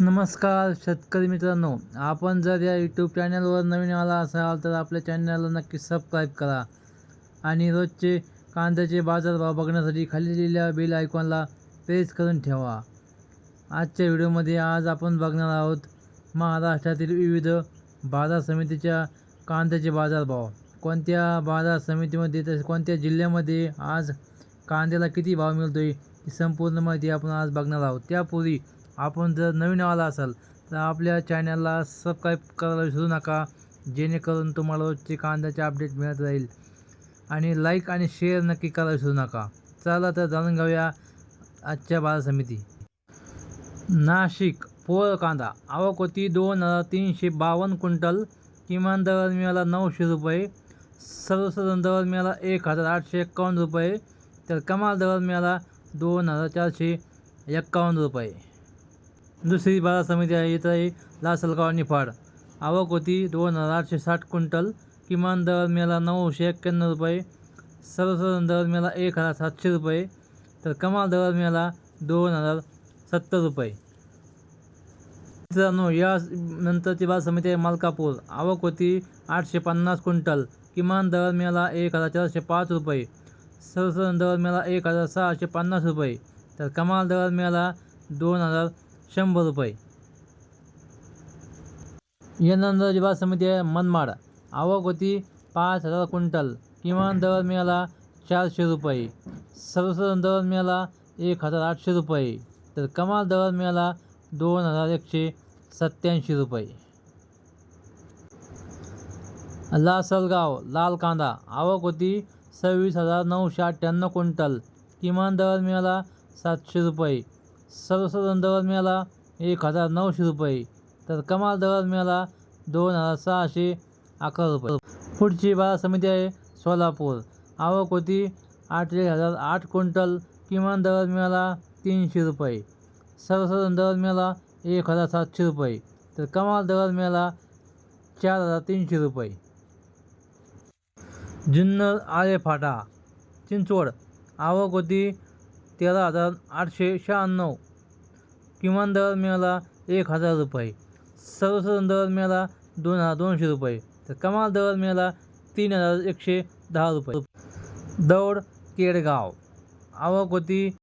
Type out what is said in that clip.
नमस्कार शेतकरी मित्रांनो आपण जर या यूट्यूब चॅनलवर नवीन आला असाल तर आपल्या चॅनलला नक्की सबस्क्राईब करा आणि रोजचे कांद्याचे बाजारभाव बघण्यासाठी खाली लिहिलेल्या बिल आयकॉनला प्रेस करून ठेवा. आजच्या व्हिडिओमध्ये आज आपण बघणार आहोत महाराष्ट्रातील विविध बाजार समितीच्या कांद्याचे बाजारभाव. कोणत्या बाजार समितीमध्ये तसेच कोणत्या जिल्ह्यामध्ये आज कांद्याला किती भाव मिळतो आहे ही संपूर्ण माहिती आपण आज बघणार आहोत. त्यापूर्वी आपण जर नवीन आला असाल तर आपल्या चॅनलला सबस्क्राईब करायला विसरू नका. जेणेकरून तुम्हाला रोजचे कांद्याचे अपडेट मिळत राहील. आणि लाईक आणि शेअर नक्की करायला विसरू नका. चला तर जाणून घेऊया आजच्या बाजार समिती. नाशिक पोळ कांदा. आवक होती दोन हजार तीनशे बावन्न क्विंटल. किमान दर मिळाला नऊशे रुपये. सर्वसाधारण दर मिळाला एक हजार आठशे एक्कावन्न रुपये. तर कमाल दर मिळाला दोन हजार चारशे एक्कावन्न रुपये. दुसरी बाजार समिती आहे. इथं आहे लासलगाव निफाड आवक होती दोन हजार आठशे साठ क्विंटल. किमान दर मेला नऊशे एक्क्याण्णव रुपये. सर्वसाधारण दर मेला एक हजार सातशे रुपये. तर कमाल दर मेला दोन हजार सत्तर रुपये. मित्रांनो या नंतरची बाजार समिती आहे मलकापूर. आवक होती आठशे पन्नास क्विंटल. किमान दर मेला एक हजार चारशे पाच रुपये. सर्वसाधारण दर मेला एक हजार सहाशे पन्नास रुपये. तर कमाल दर मेला दोन हजार शंभर रुपये. या नंतरची समिती मनमाड. आवक होती पाच हजार क्विंटल किमान दर मिळाला चारशे रुपये. सर्वसाधारण दर मिळाला एक हजार आठशे रुपये. तर कमाल दर मिळाला दोन हजार एकशे सत्याऐंशी रुपये. लासलगाव लाल कांदा आवक होती सव्वीस हजार नऊशे अठ्ठ्याण्णव क्विंटल किमान दर मिळाला सातशे रुपये. सर्वसाधारण दर मिळाला एक हजार नऊशे रुपये. तर कमाल दर मिळाला दोन हजार सहाशे अकरा रुपये. पुढची बाजार समिती आहे सोलापूर. आवक होती अठ्ठेचाळीस हजार आठ क्विंटल किमान दर मिळाला तीनशे रुपये. सर्वसाधारण दर मिळाला एक हजार सातशे रुपये. तर कमाल दर मिळाला चार हजार तीनशे रुपये. जुन्नर आळेफाटा चिंचवड. आवक होती तेरा हजार आठशे शहाण्णव. किमान दर मिळाला एक हजार रुपये. सर्वसाधारण दर मिळाला दोन हजार दोनशे रुपये. तर कमाल दर मिळाला तीन हजार एकशे दहा रुपये. दौड केडगाव. आवक होती